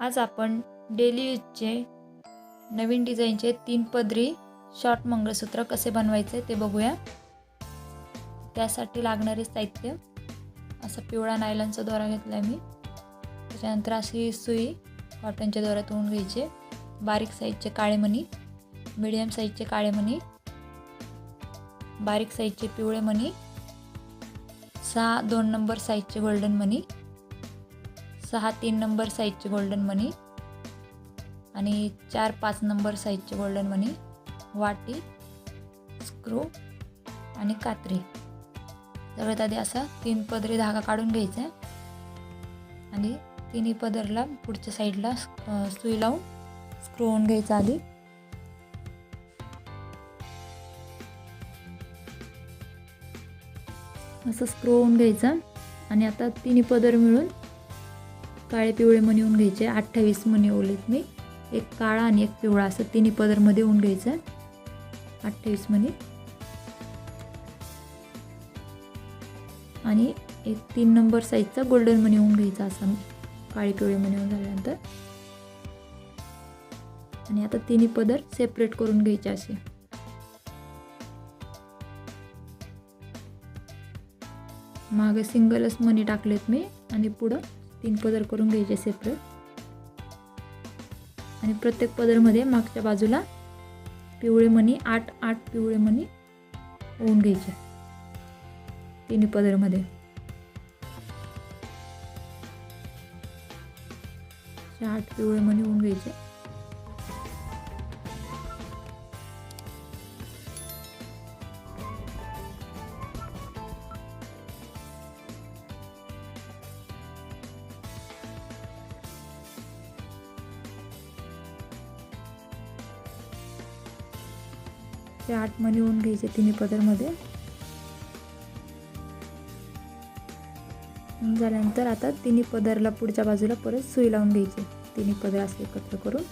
आज आपण डेली यूजचे नवीन डिझाईनचे तीन पदरी शॉर्ट मंगळसूत्र कसे बनवायचे ते बघूया. त्यासाठी लागणारे साहित्य असा पिवळा नायलॉनचा दोरा घेतला आहे मी. त्याच्यानंतर अशी सुई कॉटनच्या दोऱ्यात होऊन घ्यायचे. बारीक साईजचे काळे मणी मिडियम साईजचे काळे मणी बारीक साईजचे पिवळे मणी सहा दोन नंबर साईजचे गोल्डन मनी सहा तीन नंबर साईजचे गोल्डन मनी आणि चार पाच नंबर साईजचे गोल्डन मनी वाटी स्क्रू आणि कात्री. सगळ्यात आधी असा तीन पदरी धागा काढून घ्यायचा आहे आणि तिन्ही पदरला पुढच्या साईडला सुई लावून स्क्रू होऊन घ्यायचा आधी. असं स्क्रू होऊन घ्यायचा आणि आता तिन्ही पदर मिळून काळे पिवळे मणी होऊन घ्यायचे अठ्ठावीस मणी ओलेत मी. एक काळा आणि एक पिवळा असं तिन्ही पदरमध्ये होऊन घ्यायचं. अठ्ठावीस मणी. आणि एक तीन नंबर साईजचा गोल्डन मनी होऊन घ्यायचा असा काळे पिवळे मणी होऊन झाल्यानंतर. आणि आता तिन्ही पदर सेपरेट करून घ्यायचे असे. मागे सिंगलच मनी टाकलेत मी. आणि पुढं तीन पदर करून घ्यायचे सेपरेट आणि प्रत्येक पदरमध्ये मागच्या बाजूला पिवळे मणी आठ आठ पिवळे मणी होऊन घ्यायचे. तिन्ही पदरमध्ये. आठ पिवळे मणी होऊन घ्यायचे. ते आठ मणी होऊन घ्यायचे तिन्ही पदरमध्ये झाल्यानंतर आता तिन्ही पदरला पुढच्या बाजूला परत सुई लावून घ्यायची. तिन्ही पदर असे एकत्र करून.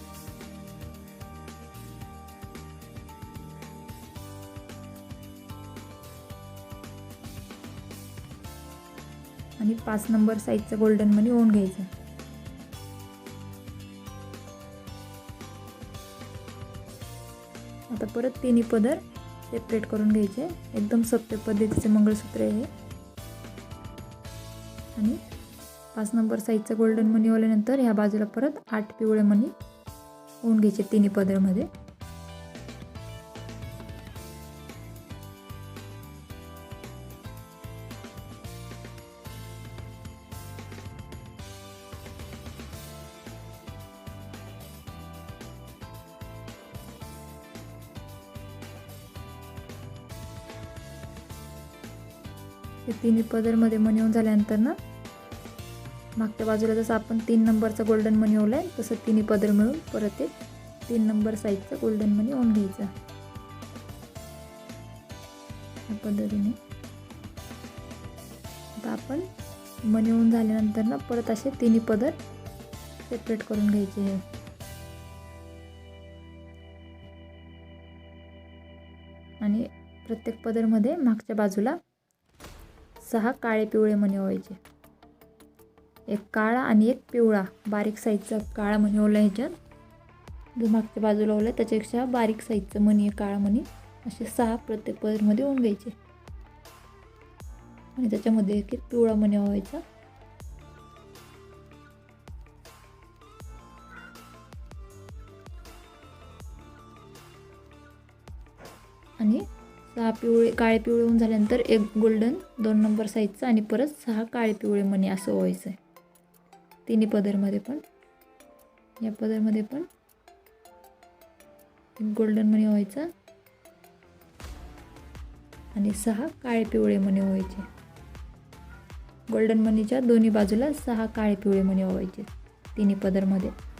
आणि पाच नंबर साईजचं गोल्डन मनी ओन घ्यायचं. परत तिन्ही पदर सेपरेट करून घ्यायचे. एकदम सोपे पद्धतीचे मंगळसूत्र आहे आणि पाच नंबर साईजचं गोल्डन मनी ओल्यानंतर ह्या बाजूला परत आठ पिवळे मनी होऊन घ्यायचे तिन्ही पदरमध्ये. ते तिन्ही पदरमध्ये मनी होऊन झाल्यानंतर ना मागच्या बाजूला जसं आपण तीन नंबरचा गोल्डन मनी ओला आहे तसं तिन्ही पदर मिळून परत एक तीन नंबर साईजचा गोल्डन मनी ओन घ्यायचा. या पद्धतीने. आता आपण मनी ओन झाल्यानंतर ना परत असे तिन्ही पदर सेपरेट करून घ्यायचे हे. आणि प्रत्येक पदरमध्ये मागच्या बाजूला सहा काळे पिवळे मणी व्हायचे एक काळा आणि एक पिवळा. बारीक साईजचा काळा मणी ओला ह्याच्यात जो मागच्या बाजूला ओला त्याच्यापेक्षा बारीक साईजचं मणी आहे काळा मणी असे सहा प्रत्येक पदरमध्ये होऊन घ्यायचे आणि त्याच्यामध्ये एक एक पिवळा मणी व्हायचा सहा पिवळे काळे पिवळे होऊन झाल्यानंतर एक गोल्डन दोन नंबर साईजचा आणि परत सहा काळे पिवळे मणी असं व्हायचं आहे तिन्ही पदरमध्ये पण. या पदरमध्ये पण एक गोल्डन मणी व्हायचा. आणि सहा काळे पिवळे मणी व्हायचे. गोल्डन मनीच्या दोन्ही बाजूला सहा काळे पिवळे मणी व्हायचे. तिन्ही पदरमध्ये.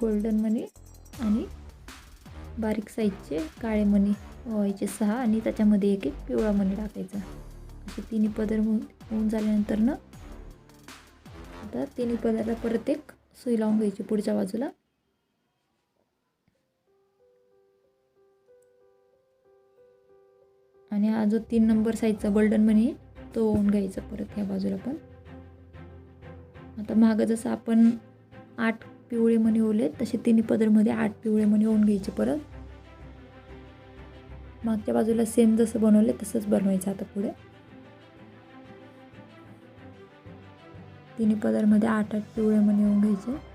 गोल्डन मनी आणि बारीक साईजचे काळे मणी व्हायचे सहा आणि त्याच्यामध्ये एक एक पिवळा मणी टाकायचा. असे तिन्ही पदर होऊन होऊन झाल्यानंतर ना आता तिन्ही पदरला परत एक सुई लावून घ्यायची पुढच्या बाजूला. आणि हा जो तीन नंबर साईजचा गोल्डन मनी तो होऊन घ्यायचा परत ह्या बाजूला पण. आता मागं जसं आपण आठ पिवळे मणी ओले तसे तिन्ही पदरमध्ये आठ पिवळे मणी ओन घ्यायचे परत. मागच्या बाजूला सेम जसं बनवले तसंच बनवायचं आता पुढे. तिन्ही पदरमध्ये आठ आठ पिवळे मणी ओन घ्यायचे.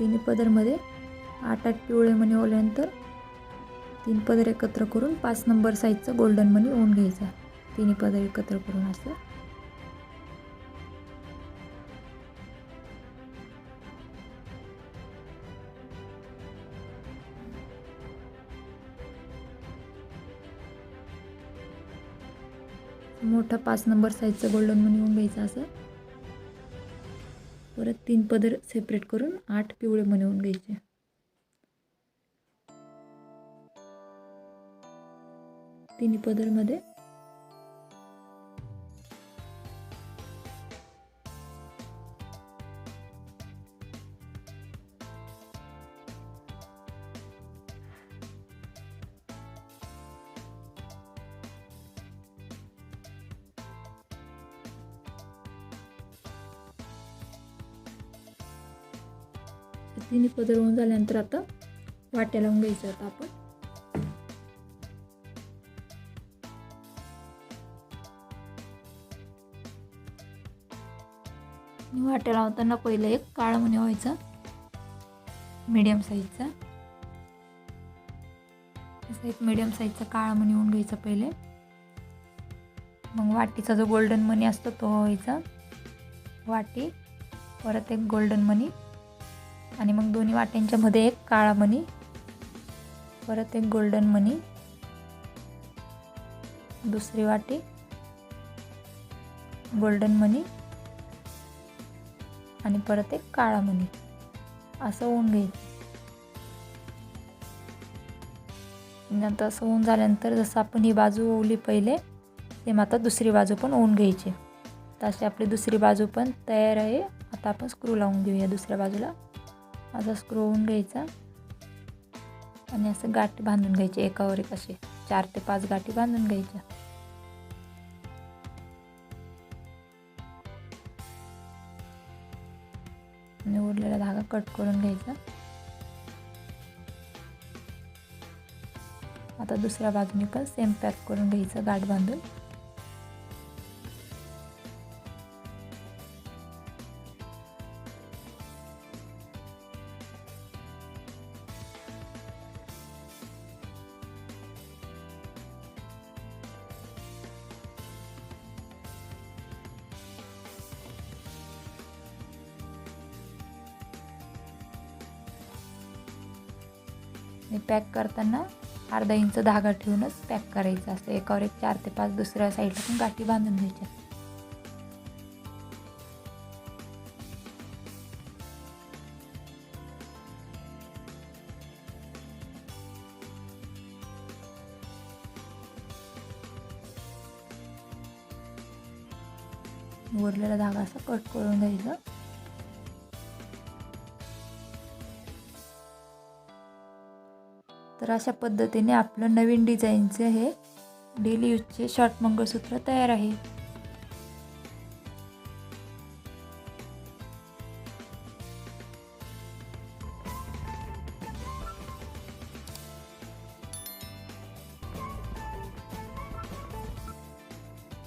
तिन्ही पदरमध्ये आठ आठ पिवळे मणी ओल्यानंतर तीन पदर एकत्र करून पाच नंबर साईजचं गोल्डन मनी ओन घ्यायचा तिन्ही पदर एकत्र करून असं. मोठा पाच नंबर साईजचं गोल्डन मनी ओन घ्यायचं असं. परत तीन पदर सेपरेट करून आठ पिवळे बनवून घ्यायचे. तिन्ही पदरमध्ये तिन्ही पदर होऊन झाल्यानंतर आता वाट्या लावून घ्यायचं आता आपण. वाट्या लावताना पहिलं एक काळा मणी व्हायचा. मीडियम साईजचा असं एक मीडियम साईजचा काळा मणी होऊन घ्यायचा पहिले. मग वाटीचा जो गोल्डन मनी असतो तो व्हायचा. वाटी परत एक गोल्डन मनी आणि मग दोन्ही वाट्यांच्या मध्ये एक काळा मणी परत एक गोल्डन मनी दुसरी वाटी गोल्डन मनी आणि परत एक काळा मनी असं होऊन घ्यायचं म्हणजे नंतर असं होऊन झाल्यानंतर जसं आपण ही बाजू ओवली पहिले सेम आता दुसरी बाजू पण ओवून घ्यायची. तर अशी आपली दुसरी बाजू पण तयार आहे. आता आपण स्क्रू लावून घेऊया दुसऱ्या बाजूला. असा स्क्रोवून होऊन घ्यायचा. आणि असं गाठी बांधून घ्यायची एकावर एक असे चार ते पाच गाठी बांधून घ्यायच्या. आणि उरलेला धागा कट करून घ्यायचा. आता दुसऱ्या बाजूने पण सेम पॅक करून घ्यायचं गाठ बांधून. आणि पॅक करताना अर्धा इंच धागा ठेवूनच पॅक करायचं असतो. एकावर एक चार ते पाच दुसऱ्या साईडला पण गाठी बांधून घ्यायच्या उरलेला धागा असा कट करून घ्यायचा. तर अशा पद्धतीने आपलं नवीन डिझाईनचे हे डेली यूजचे शॉर्ट मंगळसूत्र तयार आहे.